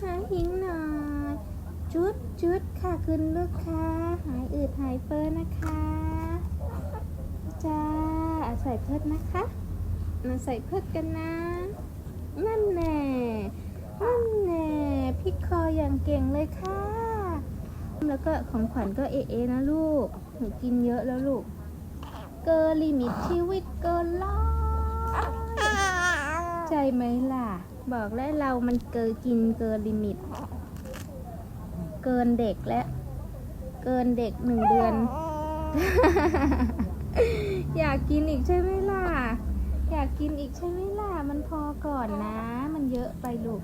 หาหิงหน่อยจุดจุดค่ะคุณลูกค้า หายอืดหายเฟ้อนะคะจ้าอะใส่เพิดนะคะมาใส่เพิดกันนะ นั่นแน่นั่นแน่พี่คออย่างเก่งเลยค่ะ แล้วก็ของขวัญก็เอะๆนะลูกหนูกินเยอะแล้วลูก เกินลิมิตชีวิตเกินร้อ ใจไหมล่ะ บอกแล้วเรามันเกินกินเกินลิมิต เกินเด็กและ เกินเด็กหนึ่งเดือน อยากกินอีกใช่ไหมล่ะ อยากกินอีกใช่ไหมล่ะ มันพอก่อนนะ มันเยอะไปลูก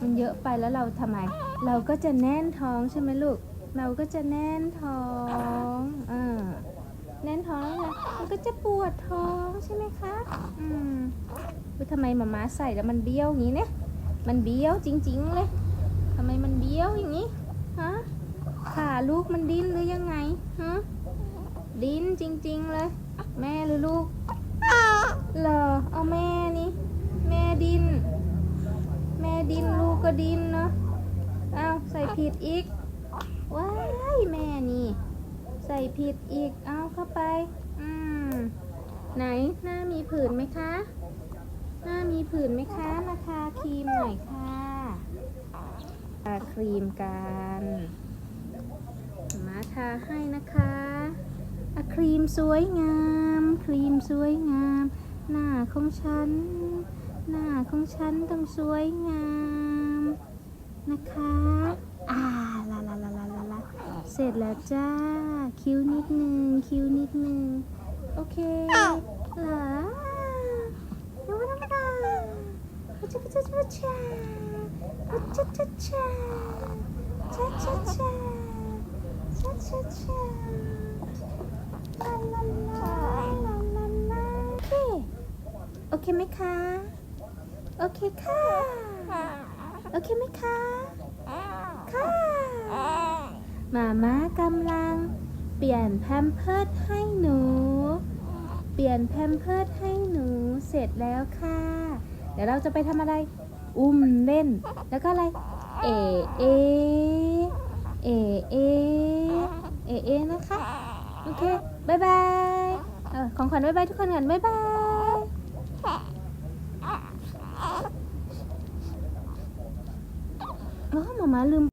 มันเยอะไปแล้วเราทำไม เราก็จะแน่นท้องใช่ไหมลูก เราก็จะแน่นท้องเออ แน่นท้องแล้วไงมันก็จะปวดท้องใช่ไหมคะ อืมอุ๊ยทำไมหมาม้าใส่แล้วมันเบี้ยวอย่างนี้เนี่ย มันเบี้ยวจริง ๆ เลยทำไมมันเบี้ยวอย่างนี้ ฮะ ขาลูกมันดิ้นหรือยังไง ฮะ ดิ้นจริง ๆ เลย แม่หรือลูกเหรอ เอาแม่นี่ แม่ดิ้น แม่ดิ้นลูกก็ดิ้นเนาะเอาใส่ผิดอีก ว้ายแม่นี่ ใส่ผิดอีก เอาเข้าไป อืม ไหนหน้ามีผื่นไหมคะ หน้ามีผื่นไหมคะ มาทาครีมหน่อยค่ะทาครีมกันมาทาให้นะคะอะครีมสวยงาม ครีมสวยงาม หน้าของฉัน หน้าของฉันต้องสวยงาม นะคะอ่าลาลาลาลาลาลา เสร็จแล้วจ้า คิ้วนิดนึง คิ้วนิดนึง โอเค เหรอยังไม่ธรรมดาพัชพัชพัชชาพัชชัชชาชาชาชาชาชาชาลาลาลาลาลาลาโอเค โอเคไหมคะ โอเคค่ะ โอเคไหมคะ ค่ะ มาม่ากำลัง เปลี่ยนแพมเพิร์ดให้หนู เปลี่ยนแพมเพิร์ดให้หนู เสร็จแล้วค่ะ เดี๋ยวเราจะไปทำอะไร อุ้มเล่น แล้วก็อะไร เอ เอ เอ เอ เอ เอ นะคะ โอเคบายบายเออของขวัญบายบายทุกคนกันบายบายอ๋อหมามาลืม